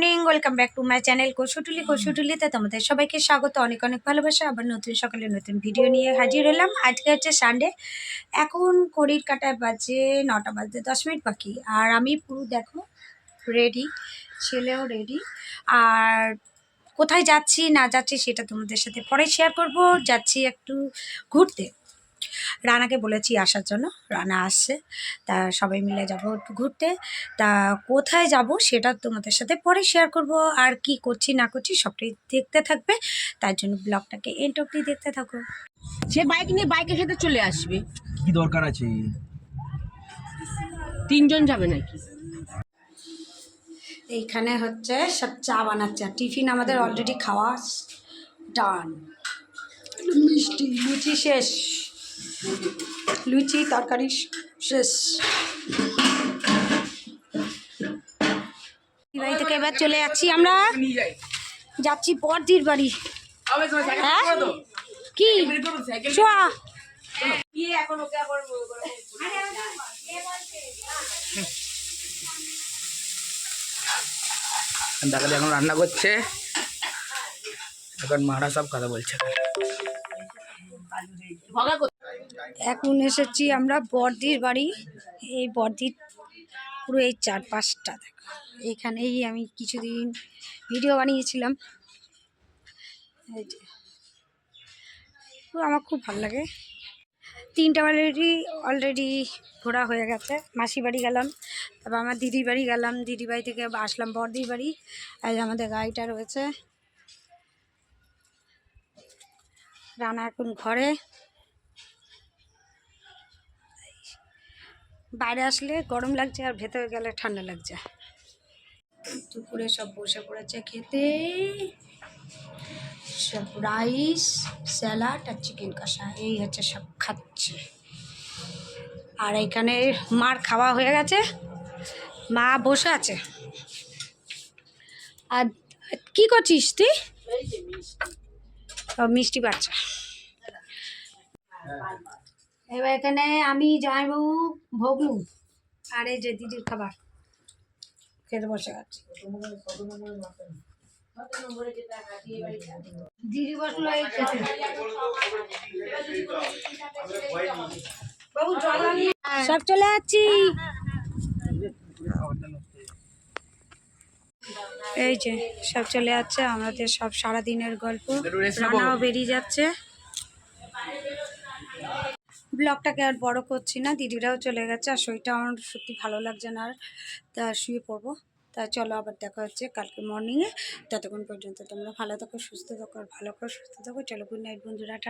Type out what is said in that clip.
Morning welcome back to my channel Kasutuli কসুটুলিতে তোমাদের সবাইকে স্বাগত, অনেক অনেক ভালোবাসা। আবার নতুন সকালে নতুন ভিডিও নিয়ে হাজির হলাম। আজকে হচ্ছে সানডে এখন ঘড়ির কাটায় বাজে নটা বাজতে দশ মিনিট বাকি। আর আমি পুরো দেখো রেডি ছেলেও রেডি আর কোথায় যাচ্ছি, না যাচ্ছি, সেটা তোমাদের সাথে পরে শেয়ার করব। যাচ্ছি একটু ঘুরতে। রানাকে বলেছি আসার জন্য। রানা আসছে। তা সবাই মিলে যাব একটু ঘুরতে। তা কোথায় যাব সেটা তোমাদের সাথে পরে শেয়ার করব। আর কি করছি না করছি সবটাই দেখতে থাকবে। তার জন্য ব্লগটাকে এন্ড অব্দি দেখতে থাকো। সে বাইক নিয়ে বাইকের সাথে চলে আসবে। কি দরকার আছে? তিনজন যাবে নাকি? এইখানে হচ্ছে সব চা বানাচ্ছে। টিফিন আমাদের অলরেডি খাওয়া ডান মিষ্টি। লুচি শেষ। লুচি তরকারি শেষ। বাড়ি থেকে এবার চলে যাচ্ছি আমরা। যাচ্ছি বর্দির বাড়ি। হ্যাঁ? কি? এখন রান্না করছে। এখন মারা সব কথা বলছে। এখন এসেছি আমরা বর্দির বাড়ি। এই বর্দির পুরো এই চারপাশটা দেখো। এখানেই আমি কিছুদিন ভিডিও বানিয়েছিলাম। আমার খুব ভালো লাগে। তিনটা অলরেডি অলরেডি ঘোরা হয়ে গেছে। মাসি বাড়ি গেলাম, তারপর আমার দিদির বাড়ি গেলাম। দিদি বাড়ি থেকে আসলাম বর্দির বাড়ি। আর আমাদের গাড়িটা রয়েছে। রানা এখন ঘরে। বাইরে আসলে গরম লাগছে আর ভেতরে গেলে ঠান্ডা লাগছে। দুপুরে সব বসে পড়েছে খেতে। সব রাইস, স্যালাড আর চিকেন কষা, এই হচ্ছে সব খাচ্ছে। আর এখানে মার খাওয়া হয়ে গেছে। মা বসে আছে। আর কি করছিস তুই? মিষ্টি বাচ্চা। এবার এখানে আমি জামাইবাবু ভোগলু আর এই যে দিদির খাবার। খেতে বসে গেছে। দিদি বসল এই খেতে। সব চলে যাচ্ছি। এই যে সব চলে যাচ্ছে। আমাদের সব সারা দিনের গল্প রানাও বেরিয়ে যাচ্ছে। ব্লগটাকে আর বড় করছি না, দিদিরাও চলে গেছে আর শরীরটা আমার সত্যি ভালো লাগছে না আর। তা শুয়ে পড়ব। তা চলো আবার দেখা হচ্ছে কালকে মর্নিংয়ে ততক্ষণ পর্যন্ত তোমরা ভালো থাকো, সুস্থ থাকো আর ভালো করে সুস্থ থাকো। চলো গুড নাইট বন্ধুরা, টাটা।